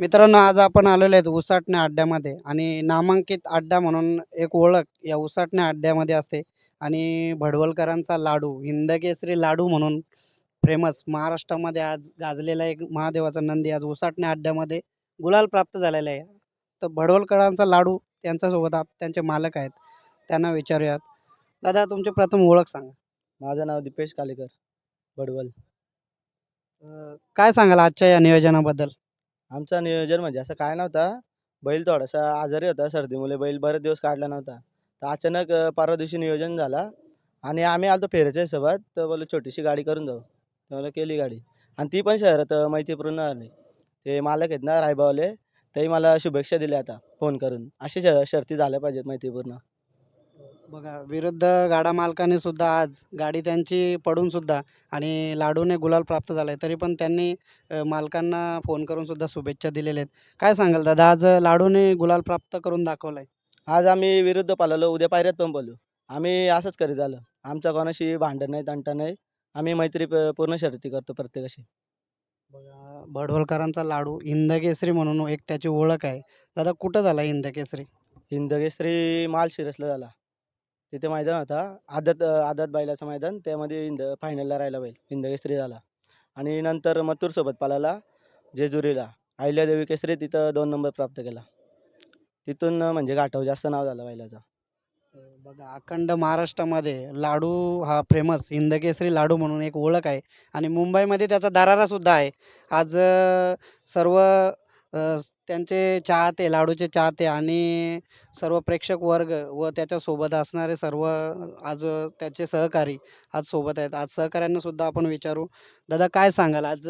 मित्रांनो आज आपण आलेलो आहेत उसाटणे अड्ड्यामध्ये आणि नामांकित अड्डा म्हणून एक ओळख या उसाटणे अड्ड्यामध्ये असते आणि भडवलकरांचा लाडू हिंदकेसरी लाडू म्हणून फेमस महाराष्ट्रामध्ये आज गाजलेला एक महादेवाचा नंदी आज उसाटणे अड्ड्यामध्ये गुलाल प्राप्त झालेला आहे. तर भडवलकरांचा लाडू त्यांच्यासोबत आप त्यांचे मालक आहेत त्यांना विचारूयात. दादा तुमची प्रथम ओळख सांगा. माझं नाव दीपेश कालेकर बडवल अं, काय सांगाल आजच्या या नियोजनाबद्दल? आमचं नियोजन म्हणजे असं काय नव्हता. बैल थोडासा आजारी होता सर्दीमुळे बैल बरेच दिवस काढला नव्हता. तर अचानक अं, परवा दिवशी नियोजन झाला आणि आम्ही आलतो फेऱ्याच्या हिशोबात. तर बोललो छोटीशी गाडी करून जाऊ. तर केली गाडी. आणि ती पण शहरात अं, मैत्रीपूर्ण आली. ते मालक आहेत ना रायबावले तेही मला शुभेच्छा दिल्या आता फोन करून. अशी श शर्ती झाल्या पाहिजेत मैत्रीपूर्ण. बघा विरुद्ध गाडा मालकाने सुद्धा आज गाडी त्यांची पडून सुद्धा आणि लाडूने गुलाल प्राप्त झालाय तरी पण त्यांनी अ, मालकांना फोन करून सुद्धा शुभेच्छा दिलेल्या आहेत. काय सांगाल दादा आज लाडूने गुलाल प्राप्त करून दाखवलाय? आज आम्ही विरुद्ध पाळलो उद्या पायऱ्यात पण बोलू. आम्ही असंच करीत झालं. आमच्या कोणाशी भांडण नाही तंटा नाही आम्ही मैत्री प- पूर्ण शर्ती करतो प्रत्येकाशी. बघा भडवलकरांचा लाडू हिंदकेसरी म्हणून एक त्याची ओळख आहे. दादा कुठं झाला हिंदकेसरी? हिंदकेसरी माल शिरसला झाला. तिथे मैदान होता. आदत आदत बैलाचं मैदान. त्यामध्ये इंद फायनलला राहिला बैल. हिंदकेसरी झाला. आणि नंतर मथुरसोबत पालाला जेजुरीला. अहिल्यादेवी केसरी तिथं दोन नंबर प्राप्त केला. तिथून म्हणजे गाठव जास्त नाव झालं बैलाचं. बघा अखंड महाराष्ट्रामध्ये लाडू हा फेमस हिंदकेसरी लाडू म्हणून एक ओळख आहे. आणि मुंबईमध्ये त्याचा दरारासुद्धा आहे. आज सर्व त्यांचे चाहते लाडूचे चाहते आणि सर्व प्रेक्षक वर्ग व त्याच्यासोबत असणारे सर्व आज त्याचे सहकारी आज सोबत आहेत. आज सहकाऱ्यांना सुद्धा आपण विचारू. दादा काय सांगाल? आज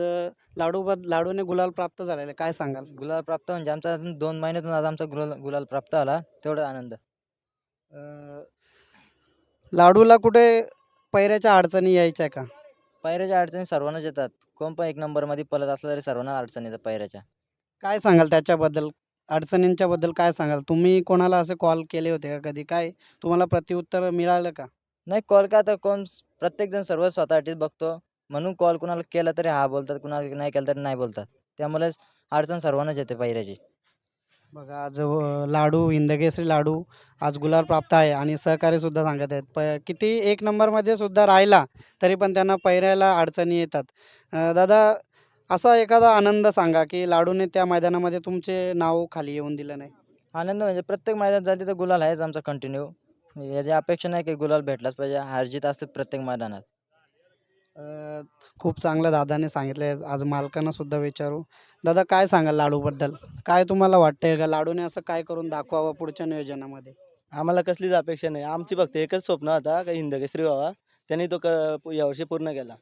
लाडू बद लाडूने गुलाल प्राप्त झालेला काय सांगाल? गुलाल प्राप्त म्हणजे आमचा अजून दोन महिन्यातून आज आमचा गुलाल गुलाल प्राप्त झाला. तेवढा आनंद. अ, लाडूला कुठे पैऱ्याच्या अडचणी यायच्या का? पायऱ्याच्या अडचणी सर्वांनाच येतात. कोण पण एक नंबरमध्ये पळत असला तरी सर्वांना अडचणी येतात पायऱ्याच्या काय सांगाल त्याच्याबद्दल? अडचणींच्या बद्दल काय सांगाल? तुम्ही कोणाला असे कॉल केले होते का कधी? काय तुम्हाला प्रत्युत्तर मिळालं का? नाही कॉल का आता कोण प्रत्येकजण सर्व स्वतःसाठीच बघतो. म्हणून कॉल कुणाला केला तरी हा बोलतात कुणाला नाही केला तरी नाही बोलतात. त्यामुळेच अडचण सर्वांनाच येते पायऱ्याची बघा आज अ, लाडू हिंदकेसरी लाडू आज गुलाल प्राप्त आहे आणि सहकारी सुद्धा सांगत आहेत. प किती एक नंबरमध्ये सुद्धा राहिला तरी पण त्यांना पैऱ्याला अडचणी येतात. अ, दादा असा एखादा आनंद सांगा की लाडूने त्या मैदानामध्ये तुमचे नाव खाली येऊन दिलं नाही? आनंद म्हणजे प्रत्येक मैदानात झाली तर गुलाल आहेच आमचा कंटिन्यू याची अपेक्षा नाही की गुलाल भेटलाच पाहिजे. हारजीत असते प्रत्येक मैदानात. अ, खूप चांगलं दादाने सांगितलंय. आज मालकांना सुद्धा विचारू. दादा काय सांगाल लाडूबद्दल? काय तुम्हाला वाटतंय का? लाडूने असं काय करून दाखवावं पुढच्या नियोजनामध्ये? आम्हाला कसलीच अपेक्षा नाही. आमची फक्त एकच स्वप्न होता का हिंदकेसरी व्हावा? त्यांनी तो क यावर्षी पूर्ण केला.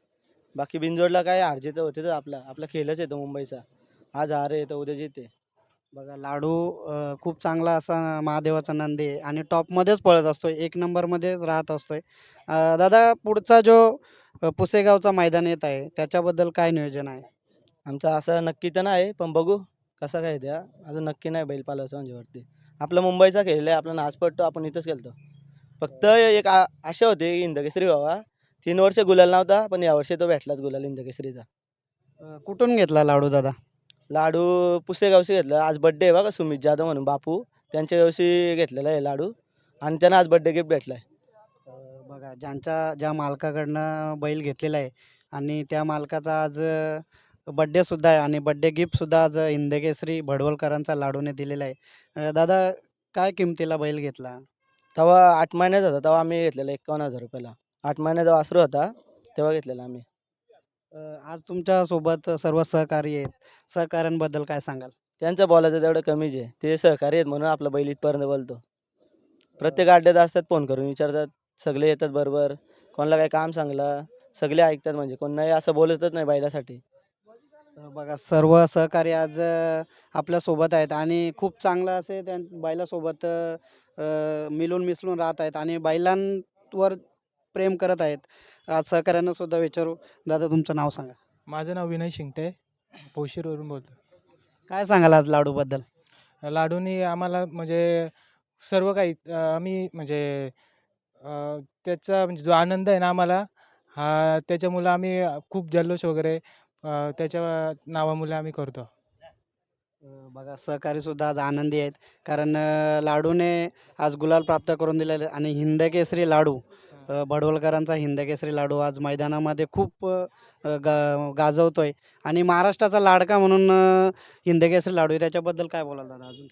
बाकी बिनजोडला काय हारजीत होते तर आपला आपला खेळच येतो मुंबईचा. आज हार येतो उद्या जिते. बघा लाडू अ, खूप चांगला असा महादेवाचा नंदी आहे आणि टॉपमध्येच पळत असतोय एक नंबरमध्ये राहत असतोय. अ, दादा पुढचा जो अ, पुसेगावचा मैदान येत आहे त्याच्याबद्दल काय नियोजन आहे? आमचं असं नक्की तर नाही पण बघू कसं काय द्या अजून नक्की नाही बैल पालवायचं म्हणजे वरती. आपला मुंबईचा खेळ आहे आपला नाच पडतो आपण इथंच खेळतो. फक्त एक आ- आशा होती की हिंदकेसरी व्हावा तीन वर्ष गुलाल नव्हता पण यावर्षी तो भेटलाच गुलाल हिंदकेसरीचा अ, कुठून घेतला लाडू दादा? लाडू पुसेगावशी घेतलं. आज बड्डे आहे बघा सुमित जाधव म्हणून बापू. त्यांच्या गावशी घेतलेला आहे लाडू. आणि त्यांना आज बड्डे गिफ्ट भेटलाय. अ, बघा ज्यांच्या ज्या मालकाकडनं बैल घेतलेला आहे आणि त्या मालकाचा आज बड्डे सुद्धा आहे. आणि बड्डे गिफ्ट सुद्धा आज हिंदकेसरी भडवलकरांचा लाडूने दिलेला आहे. अ, दादा काय किमतीला बैल घेतला? तेव्हा आठ महिन्याचा होता तेव्हा आम्ही घेतलेला एकावन्न हजार रुपयाला. आठ महिन्याचा वासरू होता तेव्हा घेतलेला आम्ही. अ, आज तुमच्यासोबत सर्व सहकारी आहेत. सहकाऱ्यांबद्दल काय सांगाल? त्यांचं बोलायचं तेवढं कमीच आहे. ते सहकारी आहेत म्हणून आपला बैल इथपर्यंत बोलतो. प्रत्येक अड्ड्यात असतात फोन करून विचारतात. सगळे येतात बरोबर. कोणाला काही काम सांगला सगळे ऐकतात म्हणजे. कोण नाही असं बोलतच नाही बैलासाठी. अ, बघा सर्व सहकारी आज अ, आपल्यासोबत आहेत आणि खूप चांगलं असे त्या बैलासोबत अ, अ, मिळून मिसळून राहत आहेत आणि बैलांवर प्रेम करत आहेत. आज सहकाऱ्यांना सुद्धा विचारू. दादा तुमचं नाव सांगा. माझं नाव विनय शिंगटे. पौशीरवरून बोलतो काय सांगाल आज लाडूबद्दल? लाडूनी आम्हाला म्हणजे सर्व काही अं, आम्ही म्हणजे अं, त्याचा म्हणजे जो आनंद आहे ना आम्हाला हा त्याच्यामुळं आम्ही खूप जल्लोष वगैरे अं, त्याच्या नावामुळे आम्ही करतो. अ, बघा सहकारी सुद्धा आज आनंदी आहेत. कारण अ, लाडूने आज गुलाल प्राप्त करून दिलेले आणि हिंदकेसरी लाडू अ, भडवलकरांचा हिंदकेसरी लाडू आज मैदानामध्ये खूप गा गाजवतोय. आणि महाराष्ट्राचा लाडका म्हणून हिंदकेसरी लाडू आहे. त्याच्याबद्दल काय बोलाल दादा अजून?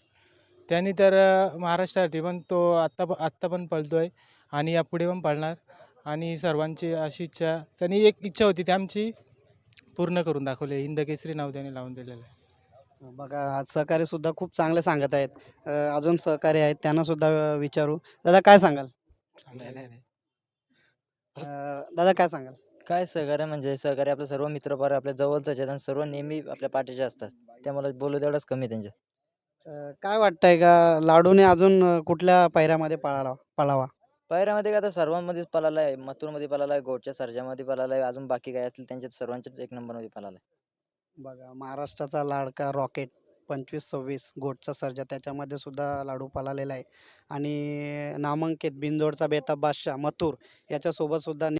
त्यांनी तर महाराष्ट्रासाठी पण तो आत्ता प आत्ता पण पळतोय आणि यापुढे पण पळणार. आणि सर्वांची अशी इच्छा त्यांनी एक इच्छा होती ती आमची पूर्ण करून दाखवली. आहे. हिंदकेसरी नाव त्यांनी लावून दिलेलं आहे. बघा आज सहकारी सुद्धा खूप चांगले सांगत आहेत. अजून सहकारी आहेत त्यांना सुद्धा विचारू. दादा काय सांगाल? अ, दादा काय सांगाल? काय सहकार्य म्हणजे सहकार्य आपले सर्व मित्रपरिवार आपल्या जवळचंच आहेत आणि सर्व नेहमी आपल्या पाठीचे असतात. त्यामुळे बोलू तेवढंच कमी आहे त्यांच्या. अ, काय वाटतंय का लाडूने अजून अ, कुठल्या पायऱ्यामध्ये पळाला पळावा? पायऱ्यामध्ये काय आता सर्वांमध्येच पळाला आहे. मथुरमध्ये पळाला आहे गोडच्या सर्जामध्ये पळाला आहे. अजून बाकी काय असतील त्यांच्यात सर्वांच्याच एक नंबरमध्ये पळाला आहे. बघा महाराष्ट्राचा लाडका रॉकेट. पंचवीस सव्वीस गोटचा सर्जा त्याच्यामध्ये सुद्धा लाडू पळालेला आहे. आणि नामांकित बिंदोडचा बेताब बादशाह मथुर याच्यासोबत सुद्धा